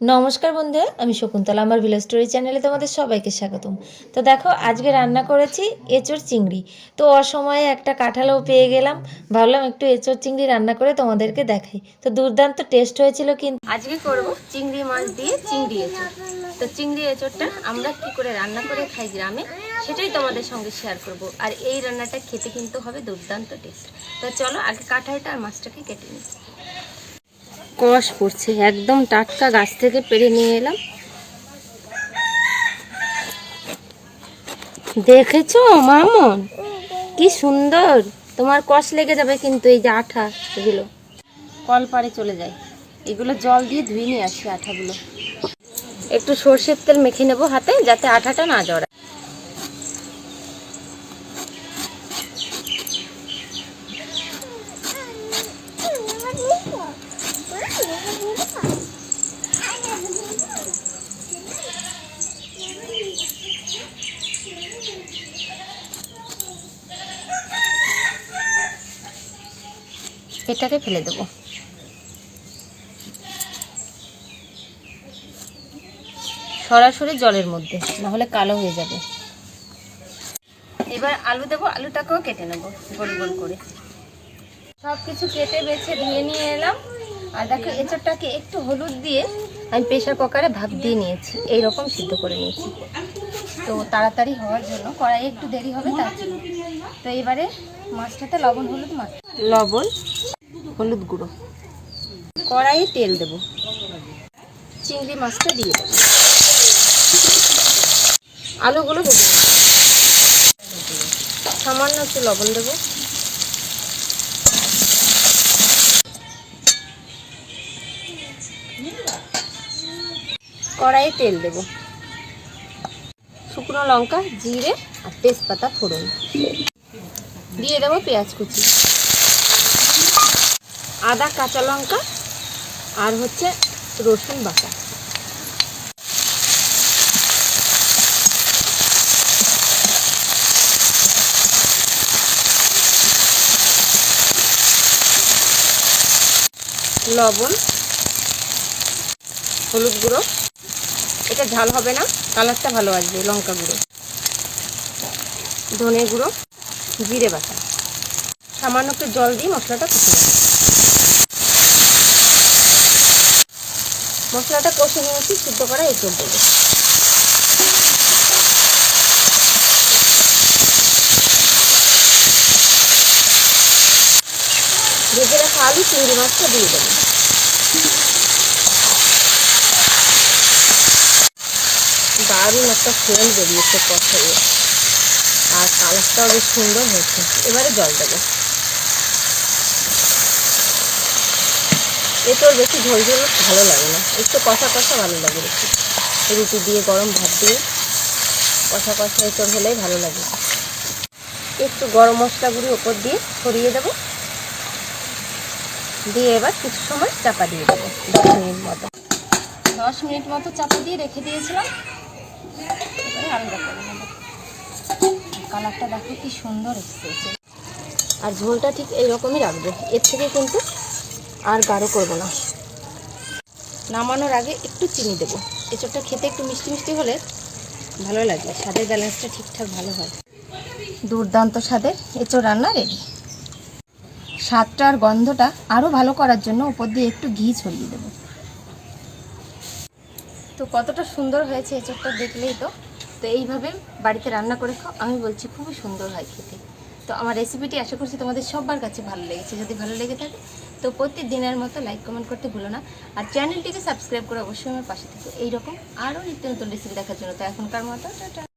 নমস্কার বন্ধুরা, আমি শকুন্তলা, আমার ভিলেজ স্টোরি চ্যানেলে তোমাদের সবাইকে স্বাগতম। তো দেখো, আজকে রান্না করেছি এঁচোড় চিংড়ি। তো অসময়ে একটা কাঁঠালও পেয়ে গেলাম। ভাবলাম একটু এঁচোড় চিংড়ি রান্না করে তোমাদেরকে দেখাই। তো দুর্দান্ত টেস্ট হয়েছিল কিন্তু। আজকে করব চিংড়ি মাছ দিয়ে চিংড়ি এঁচড়। তো চিংড়ি এঁচড়টা আমরা কি করে রান্না করে খাই গ্রামে, সেটাই তোমাদের সঙ্গে শেয়ার করব। আর এই রান্নাটা খেতে কিন্তু হবে দুর্দান্ত টেস্ট তো চলো, আগে কাঁঠালটা আর মাছটাকে কেটে নিই। কষ পড়ছে। একদম টাটকা গাছ থেকে পেরে নিয়ে এলাম। দেখেছ মামন? কি সুন্দর। তোমার কষ লেগে যাবে কিন্তু এই যে আঠা এগুলো। কল পাড়ে চলে যায়। এগুলো জল দিয়ে ধুয়ে নিয়ে আসি আঠাগুলো। একটু সর্ষের তেল মেখে নেব হাতে, যাতে আঠাটা না জড়ায়। এটাকে ফেলে দেবো। সরাসরি জলের মধ্যে, নাহলে কালো হয়ে যাবে। এবার আলু দেবো, আলুটাকেও কেটে নেব, গোল গোল করে। সব কিছু কেটে বেছে ধুয়ে নিয়ে এলাম। আর দেখো, এঁচড়টাকে একটু হলুদ দিয়ে আমি প্রেশার কুকারে ভাপ দিয়ে নিয়েছি এই রকম সিদ্ধ করে নিয়েছি। তো তাড়াতাড়ি হওয়ার জন্য কড়াই একটু দেরি হবে তার তো এবারে মাছটাতে লবণ, হলুদ মাছ লবণ হলুদ গুঁড়ো। কড়াইয়ে তেল দেবো। চিংড়ি মাছটা দিয়ে দেবো। আলুগুলো ভেজে। সামান্য একটু লবণ দেবো। কড়াইয়ে তেল দেব। শুকনো লঙ্কা, জিরে আর তেজপাতা ফোড়ন। দিয়ে দেবো পেঁয়াজ কুচি। আদা, কাঁচা লঙ্কা আর হচ্ছে রসুন বাটা। লবণ, হলুদ গুঁড়ো। এটা ঝাল হবে না, কালারটা ভালো আসবে, লঙ্কা গুঁড়ো। ধনে গুঁড়ো, জিরে বাটা। সামান্য একটু জল দিয়ে মশলাটা কষে নেব মশলাটা কষে নিয়েছি, সিদ্ধ করা এঁচড় দেবো ভেজে রাখা আলু, চিংড়ি মাছটা দিয়ে দেবো। দারুণ একটা ফ্লেম বেরিয়েছে কষাইয়ে আর কালারটাও বেশ সুন্দর হয়েছে। এবারে জল দেবো। এটাও বেশি ঝোল ঝোল ভালো লাগে না। একটু কষা কষা ভালো লাগে বেশি। রুটি দিয়ে, গরম ভাত দিয়ে কষা কষা এঁচড় হলেই ভালো লাগে। একটু গরম মশলা গুঁড়ি ওপর দিয়ে ছড়িয়ে দেবো। দিয়ে এবার কিছু সময় চাপা দিয়ে দেবো, দশ মিনিট মতো। দশ মিনিট মতো চাপা দিয়ে রেখে দিয়েছিলাম। কালারটা দেখো কি সুন্দর এসেছে। আর ঝোলটা ঠিক এইরকমই রাখবে। এর থেকে কিন্তু আর গাঢ় করব না। নামানোর আগে একটু চিনি দেবো। এঁচড়টা খেতে একটু মিষ্টি মিষ্টি হলে ভালো লাগে। স্বাদের ব্যালেন্সটা ঠিকঠাক ভালো হয়। দুর্দান্ত স্বাদের এঁচড় রান্না রেডি স্বাদটা আর গন্ধটা আরও ভালো করার জন্য উপর দিয়ে একটু ঘি ছড়িয়ে দেবো। তো কতটা সুন্দর হয়েছে এঁচড়টা দেখলেই তো। তো এইভাবে বাড়িতে রান্না করে খাও। আমি বলছি খুবই সুন্দর হয় খেতে। তো আমার রেসিপিটি আশা করছি তোমাদের সবার কাছে ভালো লেগেছে। যদি ভালো লেগে থাকে তো প্রত্যেক দিনের মতো লাইক কমেন্ট করতে ভুলো না। আর চ্যানেলটিকে সাবস্ক্রাইব করে অবশ্যই আমার পাশে থেকে। এইরকম আরও নিত্য নতুন রেসিপি দেখার জন্য। তো এখনকার মতো, টাটা।